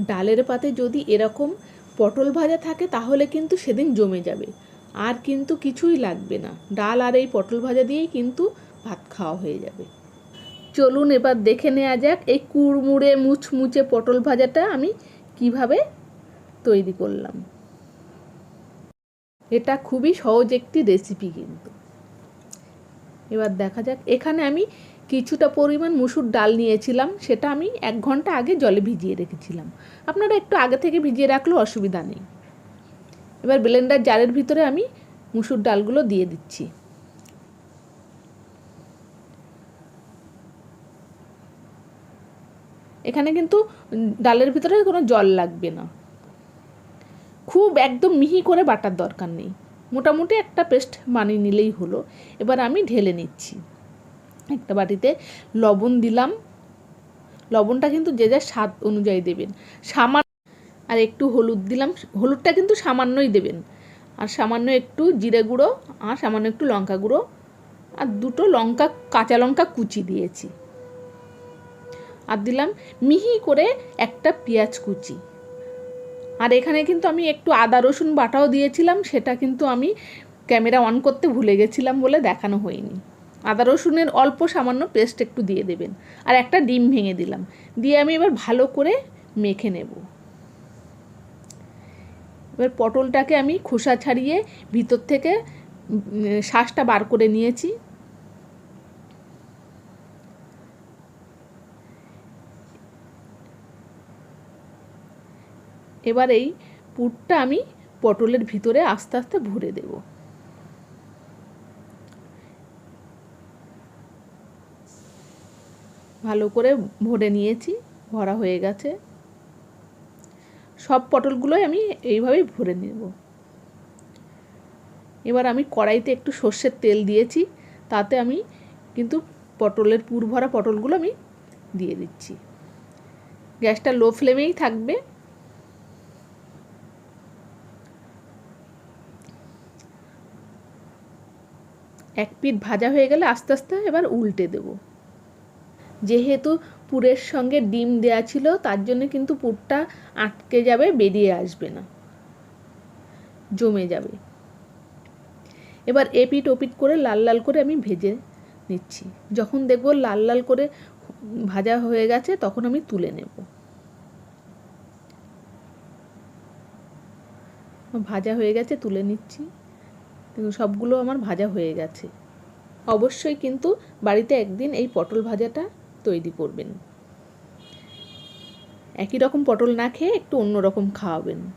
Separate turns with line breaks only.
ডালের পাতে যদি এরকম পটল ভাজা থাকে, তাহলে কিন্তু সেদিন জমে যাবে। আর কিন্তু কিছুই লাগবে না। ডাল আর এই পটল ভাজা দিয়েই কিন্তু ভাত খাওয়া হয়ে যাবে। চলুন এবার দেখে নেওয়া যাক এই কুড়মুড়ে, মুচমুচে পটল ভাজাটা আমি কীভাবে তৈরি করলাম। এটা খুবই সহজ একটি রেসিপি কিন্তু। এবার দেখা যাক, এখানে আমি কিছুটা পরিমাণ মুসুর ডাল নিয়েছিলাম, সেটা আমি এক ঘণ্টা আগে জলে ভিজিয়ে রেখেছিলাম। আপনারা একটু আগে থেকে ভিজিয়ে রাখলেও অসুবিধা নেই। এবার ব্লেন্ডার জারের ভিতরে আমি মুসুর ডালগুলো দিয়ে দিচ্ছি। এখানে কিন্তু ডালের ভিতরে কোনো জল লাগবে না। খুব একদম মিহি করে বাটার দরকার নেই। মোটামুটি একটা পেস্ট বানিয়ে নিলেই হলো। এবার আমি ঢেলে নিচ্ছি। একটা বাটিতে লবণ দিলাম। লবণটা কিন্তু যে যার স্বাদ অনুযায়ী দেবেন। সামান্য আর একটু হলুদ দিলাম। হলুদটা কিন্তু সামান্যই দেবেন। আর সামান্য একটু জিরে গুঁড়ো আর সামান্য একটু লঙ্কা গুঁড়ো আর দুটো লঙ্কা, কাঁচা লঙ্কা কুচি দিয়েছি। আর দিলাম মিহি করে একটা পেঁয়াজ কুচি। আর এখানে কিন্তু আমি একটু আদা রসুন বাটাও দিয়েছিলাম। সেটা কিন্তু আমি ক্যামেরা অন করতে ভুলে গেছিলাম বলে দেখানো হয়নি। আদা রসুনের অল্প সামান্য পেস্ট একটু দিয়ে দেবেন। আর একটা ডিম ভেঙে দিলাম। দিয়ে আমি এবার ভালো করে মেখে নেব। এবার পটলটাকে আমি খোসা ছাড়িয়ে ভিতর থেকে শ্বাসটা বার করে নিয়েছি। এবার এই পুরটা আমি পটলের ভিতরে আস্তে আস্তে ভরে দেব। ভালো করে ভরে নিয়েছি, ভরা হয়ে গেছে। সব পটলগুলোই আমি এইভাবেই ভরে নেব। এবার আমি কড়াইতে একটু সর্ষের তেল দিয়েছি, তাতে আমি কিন্তু পটলের পুর ভরা পটলগুলো আমি দিয়ে দিচ্ছি। গ্যাসটা লো ফ্লেমেই থাকবে। এক পিঠ ভাজা হয়ে গেলে আস্তে আস্তে এবার উল্টে দেব। যেহেতু পুরের সঙ্গে ডিম দেয়া ছিল, তার জন্য কিন্তু পুরটা আটকে যাবে, বেরিয়ে আসবে না। জমে যাবে। এবার এপিট ওপিট করে লাল লাল করে আমি ভেজে নিচ্ছি। যখন দেখব লাল লাল করে ভাজা হয়ে গেছে, তখন আমি তুলে নেব। ভাজা হয়ে গেছে, তুলে নিচ্ছি। সবগুলো আমার ভাজা হয়ে গেছে। অবশ্যই কিন্তু বাড়িতে একদিন এই পটল ভাজাটা তৈরি করবেন। একই রকম পটল না খেয়ে একটু অন্য রকম খাওয়াবেন।